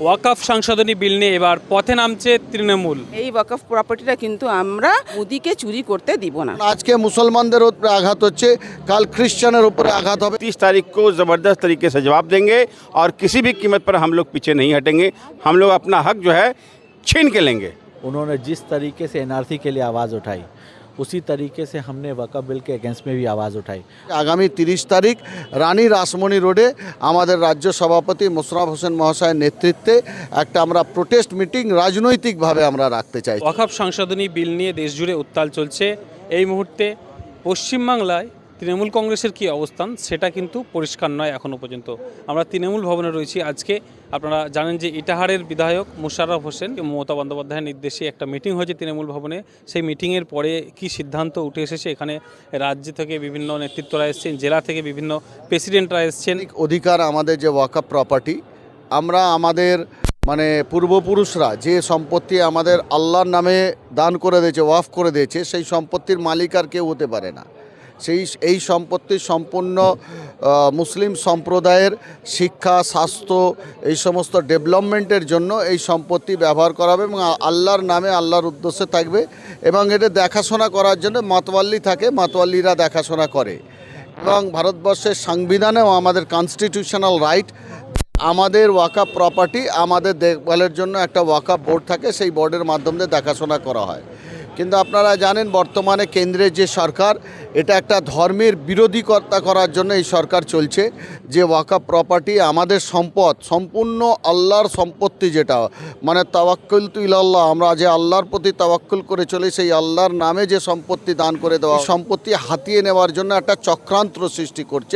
ওয়াকাফ সংশোধনী বিল নিয়ে এবার পথে নামছে তৃণমূল এই ওয়াকফ প্রপার্টিটা কিন্তু আমরা মুদিকে চুরি করতে দিব না আজকে মুসলমানদের উপরে আঘাত হচ্ছে কাল খ্রিস্টানের উপরে আঘাত হবে तीस तारीख को ज़बरदस्त तरीके से जवाब देंगे और किसी भी कीमत पर हम लोग पीछे नहीं हटेंगे हम लोग अपना हक जो है छीन के लेंगे उन्होंने जिस तरीके से एनआरसी के लिए आवाज़ उठाई उसी तरीके से हमने वक़फ़ बिल के अगेंस्ट में भी आवाज़ उठाई আগামী তিরিশ তারিখ রানী রাসমণি রোডে আমাদের রাজ্য সভাপতি মোশরাফ হোসেন মহাশয়ের নেতৃত্বে একটা আমরা প্রোটেস্ট মিটিং রাজনৈতিকভাবে আমরা রাখতে চাই ওয়াকাফ সংশোধনী বিল নিয়ে দেশজুড়ে উত্তাল চলছে এই মুহূর্তে পশ্চিমবাংলায় তৃণমূল কংগ্রেসের কি অবস্থান, সেটা কিন্তু পরিষ্কার নয় এখনও পর্যন্ত। আমরা তৃণমূল ভবনে রয়েছি আজকে। আপনারা জানেন যে ইটাহারের বিধায়ক মোশাররফ হোসেন, মমতা বন্দ্যোপাধ্যায়ের নির্দেশে একটা মিটিং হয়েছে তৃণমূল ভবনে। সেই মিটিংয়ের পরে কি সিদ্ধান্ত উঠে এসেছে? এখানে রাজ্য থেকে বিভিন্ন নেতৃত্বরা এসেছেন, জেলা থেকে বিভিন্ন প্রেসিডেন্টরা এসেছেন। অধিকার আমাদের যে ওয়াকআপ প্রপার্টি আমরা আমাদের মানে পূর্বপুরুষরা যে সম্পত্তি আমাদের আল্লাহর নামে দান করে দিয়েছে, ওয়াফ করে দিয়েছে, সেই সম্পত্তির মালিক আর কেউ হতে পারে না। সেই, এই সম্পত্তি সম্পূর্ণ মুসলিম সম্প্রদায়ের শিক্ষা, স্বাস্থ্য, এই সমস্ত ডেভেলপমেন্টের জন্য এই সম্পত্তি ব্যবহার করা হবে এবং আল্লাহর নামে আল্লাহর উদ্দেশ্যে থাকবে এবং এটা দেখাশোনা করার জন্য মাতওয়াল্লি থাকে মাতওয়াল্লিরা দেখাশোনা করে। এবং ভারতবর্ষের সংবিধানেও আমাদের কনস্টিটিউশনাল রাইট আমাদের ওয়াকাপ প্রপার্টি আমাদের দেখভালের জন্য একটা ওয়াকাপ বোর্ড থাকে, সেই বোর্ডের মাধ্যমে দেখাশোনা করা হয়। কিন্তু আপনারা জানেন বর্তমানে কেন্দ্রের যে সরকার, এটা একটা ধর্মের বিরোধিকর্তা করার জন্য এই সরকার চলছে। যে ওয়াকাপ প্রপার্টি আমাদের সম্পদ, সম্পূর্ণ আল্লাহর সম্পত্তি যেটা মানে তাওয়াক্কুল তু ইলাল্লাহ, আমরা যে আল্লাহর প্রতি তাওয়াক্কুল করে চলে, সেই আল্লাহর নামে যে সম্পত্তি দান করে দেওয়া, সম্পত্তি হাতিয়ে নেওয়ার জন্য একটা চক্রান্ত সৃষ্টি করছে।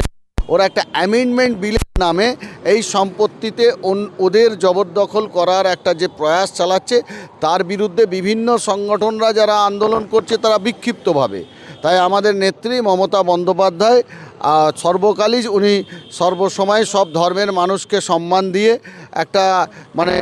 ওরা একটা অ্যামেন্ডমেন্ট বিলের নামে এই সম্পত্তিতে ওদের জবরদখল করার একটা যে প্রয়াস চালাচ্ছে, তার বিরুদ্ধে বিভিন্ন সংগঠনরা যারা আন্দোলন করছে, তারা বিক্ষিপ্তভাবে। তাই আমাদের নেত্রী মমতা বন্দ্যোপাধ্যায় সর্বকালই উনি সর্বসময় সব ধর্মের মানুষকে সম্মান দিয়ে একটা মানে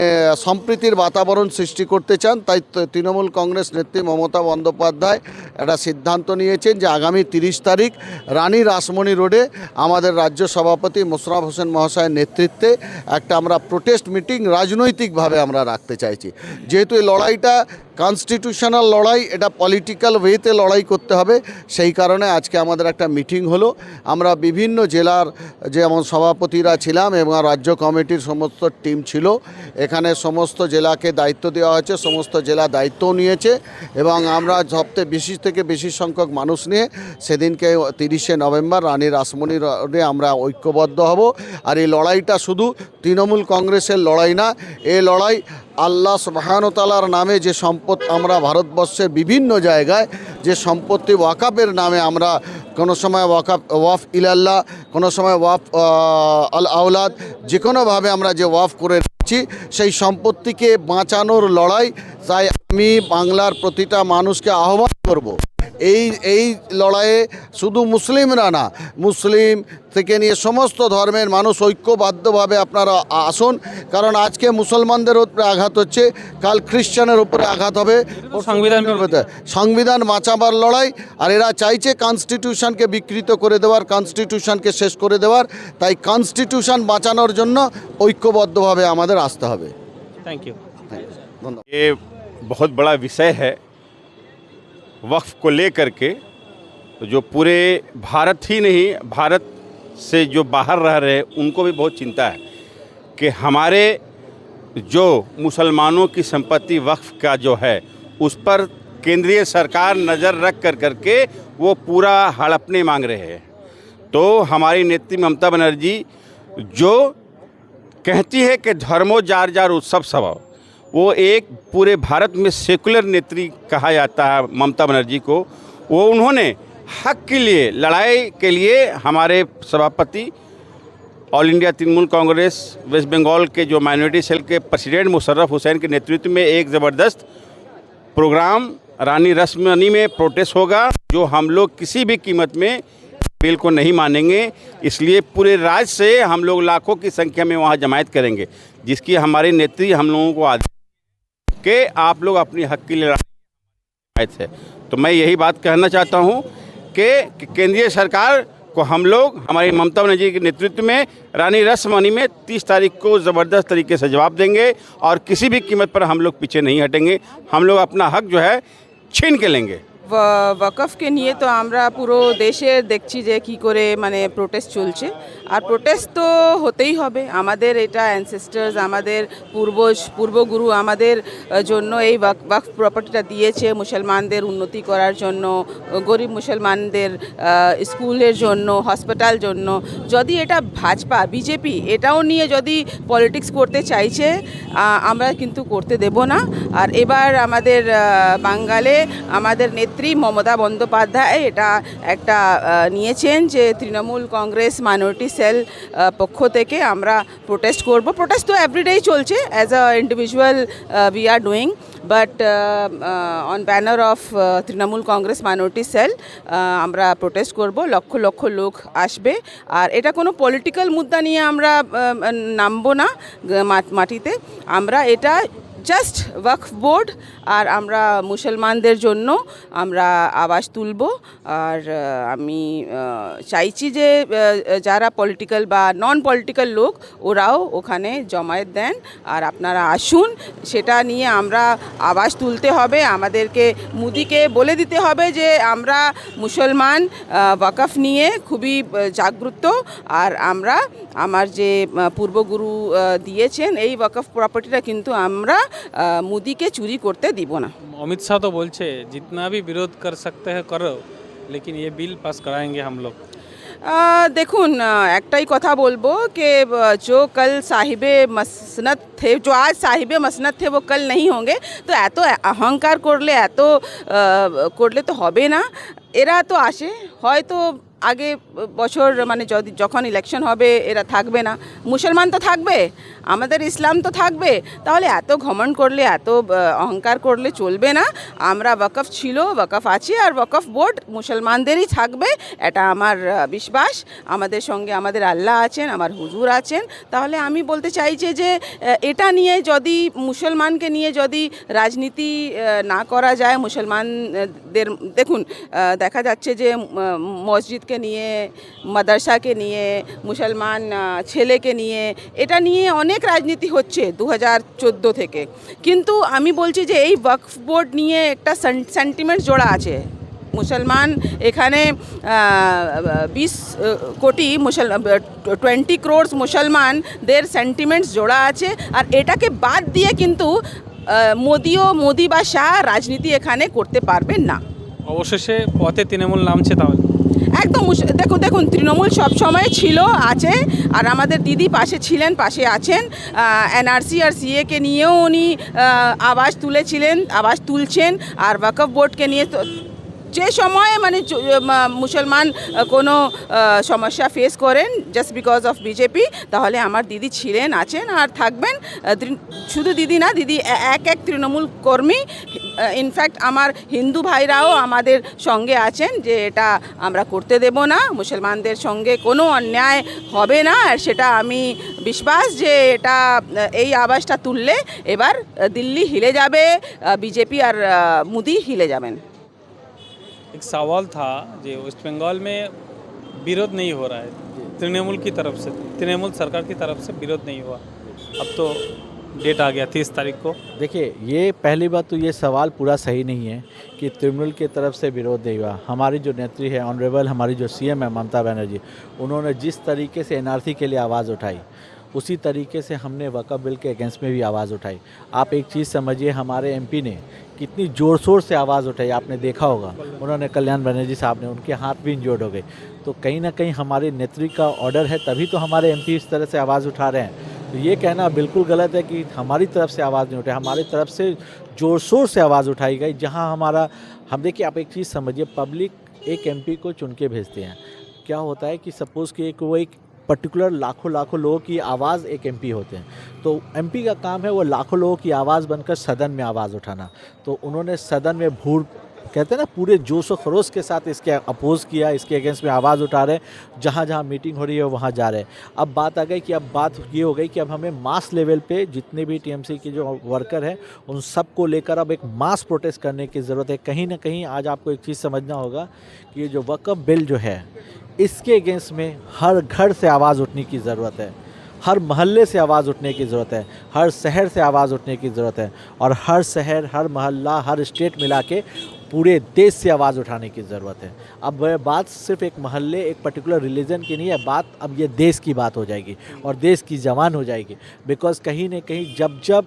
সম্প্রীতির বাতাবরণ সৃষ্টি করতে চান, তাই তৃণমূল কংগ্রেস নেত্রী মমতা বন্দ্যোপাধ্যায় একটা সিদ্ধান্ত নিয়েছেন যে আগামী তিরিশ তারিখ রানী রাসমণি রোডে আমাদের রাজ্য সভাপতি মোশরাফ হোসেন মহাশয়ের নেতৃত্বে একটা আমরা প্রোটেস্ট মিটিং রাজনৈতিকভাবে আমরা রাখতে চাইছি। যেহেতু এই লড়াইটা কনস্টিটিউশনাল লড়াই, এটা পলিটিক্যাল ওয়েতে লড়াই করতে হবে, সেই কারণে আজকে আমাদের একটা মিটিং হলো। আমরা বিভিন্ন জেলার যেমন সভাপতিরা ছিলাম এবং রাজ্য কমিটির সমস্ত টিম ছিল। এখানে সমস্ত জেলাকে দায়িত্ব দেওয়া হয়েছে, সমস্ত জেলা দায়িত্বও নিয়েছে এবং আমরা সবচেয়ে বেশি থেকে বেশি সংখ্যক মানুষ নিয়ে সেদিনকে তিরিশে নভেম্বর রানী রাসমণি রোডে আমরা ঐক্যবদ্ধ হব। আর এই লড়াইটা শুধু তৃণমূল কংগ্রেসের লড়াই না এই লড়াই আল্লাহ সুবাহানতালার নামে যে সম্পদ আমরা ভারতবর্ষের বিভিন্ন জায়গায় যে সম্পত্তি ওয়াকাপের নামে আমরা কোনো সময় ওয়াকাফ ওয়াফ ইলাল্লাহ, কোনো সময় ওয়াফ আল আওলাদ যে কোনোভাবে আমরা যে ওয়াফ করে রেখেছি সেই সম্পত্তিকে বাঁচানোর লড়াই, তাই আমি বাংলার প্রতিটা মানুষকে আহ্বান করব। এই এই লড়াইয়ে শুধু মুসলিমরা না মুসলিম থেকে নিয়ে সমস্ত ধর্মের মানুষ ঐক্যবদ্ধভাবে আপনারা আসুন বিরোধী। আজকে মুসলমানদের উপরে আঘাত হচ্ছে কাল খ্রিস্টানের উপরে আঘাত হবে সংবিধান সংবিধান বাঁচাবার লড়াই আর এরা চাইছে কনস্টিটিউশনকে বিকৃত করে দেওয়ার কনস্টিটিউশনকে শেষ করে দেওয়ার তাই কনস্টিটিউশন বাঁচানোর জন্য ঐক্যবদ্ধভাবে আমাদের আসতে হবে থ্যাংক ইউ ধন্যবাদ ये बहुत बड़ा विषय है वक्फ को लेकर के जो पूरे भारत ही नहीं, भारत से जो बाहर रह रहे उनको भी बहुत चिंता है कि हमारे जो मुसलमानों की संपत्ति वक्फ का जो है, उस पर केंद्रीय सरकार नज़र रख कर करके वो पूरा हड़पने मांग रहे हैं। तो हमारी नेत्री ममता बनर्जी जो कहती है कि धर्मो जार जार उत्सव सब वो एक पूरे भारत में सेकुलर नेत्री कहा जाता है ममता बनर्जी को। वो उन्होंने हक के लिए, लड़ाई के लिए हमारे सभापति, all India Trinamool Congress, waste Bengal के जो माइनॉरिटी सेल के प्रेसिडेंट मुशर्रफ हुसैन के नेतृत्व में एक ज़बरदस्त प्रोग्राम रानी रश्मनी में प्रोटेस्ट होगा, जो हम लोग किसी भी कीमत में बिल को नहीं मानेंगे। इसलिए पूरे राज्य से हम लोग लाखों की संख्या में वहाँ जमायत करेंगे, जिसकी हमारी नेत्री हम लोगों को आदेश कि आप लोग अपनी हक की लड़ाई थे। तो मैं यही बात कहना चाहता हूँ कि केंद्रीय सरकार को हम लोग, हमारी ममता बनर्जी के नेतृत्व में, रानी रसमनी में 30 तारीख को ज़बरदस्त तरीके से जवाब देंगे और किसी भी कीमत पर हम लोग पीछे नहीं हटेंगे। हम लोग अपना हक जो है छीन के लेंगे। ওয়াকফকে নিয়ে তো আমরা পুরো দেশে দেখছি যে কি করে মানে প্রোটেস্ট চলছে। আর প্রোটেস্ট তো হতেই হবে। আমাদের এটা অ্যানসেস্টার্স আমাদের পূর্বজ পূর্বগুরু আমাদের জন্য এই ওয়াক- ওয়াকফ প্রপার্টিটা দিয়েছে মুসলমানদের উন্নতি করার জন্য, গরিব মুসলমানদের স্কুলের জন্য হসপিটাল জন্য। যদি এটা ভাজপা, বিজেপি এটাও নিয়ে যদি পলিটিক্স করতে চাইছে আমরা কিন্তু করতে দেব না। আর এবার আমাদের বাঙ্গালে আমাদের নেত্রী মমতা বন্দ্যোপাধ্যায় এটা একটা নিয়েছেন যে তৃণমূল কংগ্রেস মাইনরিটি সেল পক্ষ থেকে আমরা প্রোটেস্ট করব। প্রোটেস্ট তো এভরিডেই চলছে as a individual we are doing but on banner of Trinamool Congress minority cell আমরা প্রোটেস্ট করব। লক্ষ লক্ষ লোক আসবে। আর এটা কোনো পলিটিক্যাল মুদ্রা নিয়ে আমরা নামবো না মাটিতে। আমরা এটা জাস্ট ওয়াকফ বোর্ড আর আমরা মুসলমানদের জন্য আমরা আওয়াজ তুলব। আর আমি চাইছি যে যারা পলিটিক্যাল বা নন পলিটিক্যাল লোক, ওরাও ওখানে জমায়েত দেন। আর আপনারা আসুন, সেটা নিয়ে আমরা আওয়াজ তুলতে হবে। আমাদেরকে মুদিকে বলে দিতে হবে যে, আমরা মুসলমান ওয়াকফ নিয়ে খুবই জাগ্রত। আর আমরা, আমার যে পূর্বগুরু দিয়েছেন, এই ওয়াকফ প্রপার্টিটা কিন্তু আমরা মোদিকে চুরি করতে দিব না। অমিত শাহ তো বলছে জিতনা ভি বিরোধ কর সকতে হ্যাঁ করো লেকিন এ বিল পাস করাएंगे हम দেখুন একটাই কথা বলব কে जो कल সাহিবে মসনত থে जो आज সাহিবে মসনদ থে ও कल नहीं होंगे। তো এত অহংকার করলে এত করলে তো হবে না। এরা তো আসে হয়তো আগে বছর মানে যদি যখন ইলেকশন হবে এরা থাকবে না। মুসলমান তো থাকবে আমাদের ইসলাম তো থাকবে। তাহলে এত ঘমন্ড করলে এত অহংকার করলে চলবে না। আমরা ওয়াকফ ছিল ওয়াকফ আছি আর ওয়াকফ বোর্ড মুসলমানদেরই থাকবে এটা আমার বিশ্বাস। আমাদের সঙ্গে আমাদের আল্লাহ আছেন আমার হুজুর আছেন। তাহলে আমি বলতে চাইছি যে এটা নিয়ে যদি মুসলমানকে নিয়ে যদি রাজনীতি না করা যায় মুসলমানদের দেখুন দেখা যাচ্ছে যে আহ, মসজিদকে নিয়ে মাদ্রাসাকে নিয়ে, মুসলমান ছেলেকে নিয়ে, এটা নিয়ে অনেক রাজনীতি হচ্ছে দু হাজার চোদ্দ থেকে। কিন্তু আমি বলছি যে এই ওয়াকফ বোর্ড নিয়ে একটা সেন্টিমেন্ট জোড়া আছে। মুসলমান এখানে বিশ কোটি মুসল টোয়েন্টি ক্রোর্স মুসলমানদের সেন্টিমেন্টস জোড়া আছে। আর এটাকে বাদ দিয়ে কিন্তু মোদিও মোদি বা শাহ রাজনীতি এখানে করতে পারবেন না। অবশেষে পথে তৃণমূল নামছে তাহলে। একদম দেখুন দেখুন, তৃণমূল সবসময় ছিল, আছে, আর আমাদের দিদি পাশে ছিলেন, পাশে আছেন এনআরসি আর সিএকে নিয়েও উনি আওয়াজ তুলেছিলেন, আওয়াজ তুলছেন, আর ওয়াকফ বোর্ডকে নিয়ে তো যে সময়ে মানে মুসলমান কোনো সমস্যা ফেস করেন জাস্ট বিকজ অফ বিজেপি তাহলে আমার দিদি ছিলেন, আছেন, আর থাকবেন। শুধু দিদি না, দিদি এক এক তৃণমূল কর্মী। ইনফ্যাক্ট আমার হিন্দু ভাইরাও আমাদের সঙ্গে আছেন যে এটা আমরা করতে দেব না, মুসলমানদের সঙ্গে কোনো অন্যায় হবে না, আর সেটা আমি বিশ্বাস যে এটা এই আওয়াজটা তুললে এবার দিল্লি হিলে যাবে বিজেপি আর মোদি হিলে যাবেন। एक सवाल था जो वेस्ट बंगाल में विरोध नहीं हो रहा है। तृणमूल की तरफ़ से, तृणमूल सरकार की तरफ़ से विरोध नहीं हुआ। अब तो डेट आ गया तीस तारीख को। देखिए, ये पहली बात तो ये सवाल पूरा सही नहीं है कि तृणमूल की तरफ़ से विरोध नहीं हुआ। हमारी जो नेत्री है, ऑनरेबल, हमारी जो सीएम है, ममता बनर्जी, उन्होंने जिस तरीके से एनआरसी के लिए आवाज़ उठाई, उसी तरीके से हमने वक़ा बिल के अगेंस्ट में भी आवाज़ उठाई। आप एक चीज़ समझिए, हमारे एमपी ने कितनी ज़ोर शोर से आवाज़ उठाई, आपने देखा होगा। उन्होंने कल्याण बनर्जी साहब ने, उनके हाथ भी इंजोर्ड हो गए। तो कहीं ना कहीं हमारे नेत्री का ऑर्डर है, तभी तो हमारे एमपी इस तरह से आवाज़ उठा रहे हैं। तो ये कहना बिल्कुल गलत है कि हमारी तरफ़ से आवाज़ नहीं उठाई, हमारी तरफ़ से ज़ोर शोर से आवाज़ उठाई गई, जहाँ हमारा, हम देखिए, आप एक चीज़ समझिए पब्लिक एक एमपी को चुन के भेजते हैं। क्या होता है कि सपोज़ कि एक वो एक पर्टिकुलर लाखों लाखों लोगों की आवाज़ एक एमपी होते हैं। तो एमपी का काम है वो लाखों लोगों की आवाज़ बनकर सदन में आवाज़ उठाना। तो उन्होंने सदन में भूड़ कहते हैं ना, पूरे जोश व खरोश के साथ इसके अपोज़ किया, इसके अगेंस्ट में आवाज़ उठा रहे, जहाँ जहाँ मीटिंग हो रही है वहाँ जा रहे। हैं अब बात आ गई कि अब बात ये हो गई कि अब हमें मास लेवल पे जितने भी टीएमसी के जो वर्कर हैं, उन सबको लेकर अब एक मास प्रोटेस्ट करने की ज़रूरत है। कहीं ना कहीं आज आपको एक चीज़ समझना होगा कि ये जो वकफ बिल जो है इसके अगेंस्ट में हर घर से आवाज़ उठने की ज़रूरत है। हर मोहल्ले से आवाज़ उठने की ज़रूरत है। हर शहर से आवाज़ उठने की ज़रूरत है। और हर शहर, हर मोहल्ला, हर स्टेट मिला के पूरे देश से आवाज़ उठाने की ज़रूरत है। अब वह बात सिर्फ़ एक मोहल्ले, एक पर्टिकुलर रिलीजन की नहीं है, बात अब ये देश की बात हो जाएगी और देश की जवान हो जाएगी। बिकॉज़ कहीं ना कहीं जब जब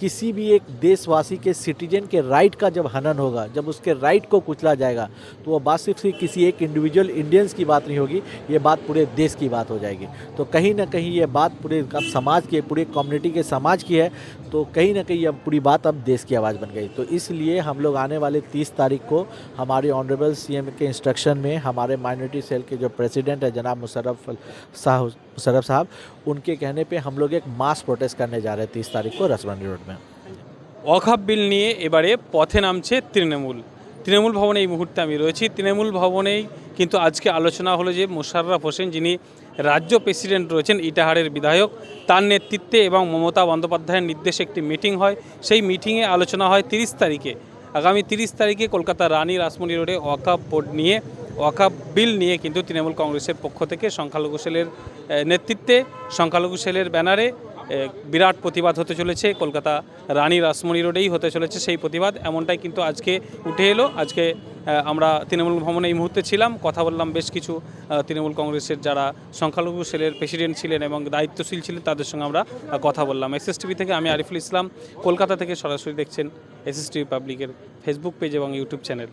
किसी भी एक देशवासी के सिटीजन के राइट का जब हनन होगा, जब उसके राइट को कुचला जाएगा तो वो बात सिर्फ़ किसी एक इंडिविजुअल इंडियंस की बात नहीं होगी, ये बात पूरे देश की बात हो जाएगी। तो कहीं ना कहीं ये बात पूरे अब समाज की, पूरे कम्युनिटी के समाज की है तो कहीं ना कहीं अब पूरी बात अब देश की आवाज़ बन गई। तो इसलिए हम लोग आने वाले तीस तारीख को हमारे ऑनरेबल सीएम के इंस्ट्रक्शन में हमारे माइनॉरिटी सेल के जो प्रेसिडेंट है जनाब मुशर्रफ साहब मुशर्रफ साहब उनके कहने पे हम लोग एक मास प्रोटेस्ट करने जा रहे हैं तीस तारीख को रसबंदी रोड में ওয়াকআপ বিল নিয়ে এবারে পথে নামছে তৃণমূল তৃণমূল ভবনে এই মুহূর্তে আমি রয়েছি তৃণমূল ভবনেই কিন্তু আজকে আলোচনা হলো যে মোশাররফ হোসেন যিনি রাজ্য প্রেসিডেন্ট রয়েছেন ইটাহারের বিধায়ক তার নেতৃত্বে এবং মমতা বন্দ্যোপাধ্যায়ের নির্দেশে একটি মিটিং হয় সেই মিটিংয়ে আলোচনা হয় তিরিশ তারিখে আগামী তিরিশ তারিখে কলকাতা রানী রাসমণি রোডে ওয়াকাপ বোর্ড নিয়ে ওয়াকাপ বিল নিয়ে কিন্তু তৃণমূল কংগ্রেসের পক্ষ থেকে সংখ্যালঘু সেলের নেতৃত্বে সংখ্যালঘু সেলের ব্যানারে বিরাট প্রতিবাদ হতে চলেছে। কলকাতা রানী রাসমণি রোডেই হতে চলেছে সেই প্রতিবাদ। এমনটাই কিন্তু আজকে উঠে এলো। আজকে আমরা তৃণমূল ভবনে এই মুহূর্তে ছিলাম। কথা বললাম বেশ কিছু তৃণমূল কংগ্রেসের যারা সংখ্যালঘু সেলের প্রেসিডেন্ট ছিলেন এবং দায়িত্বশীল ছিলেন, তাদের সঙ্গে আমরা কথা বললাম। এস থেকে আমি আরিফুল ইসলাম। কলকাতা থেকে সরাসরি দেখছেন এস টিভি পাবলিকের ফেসবুক পেজ এবং ইউটিউব চ্যানেল।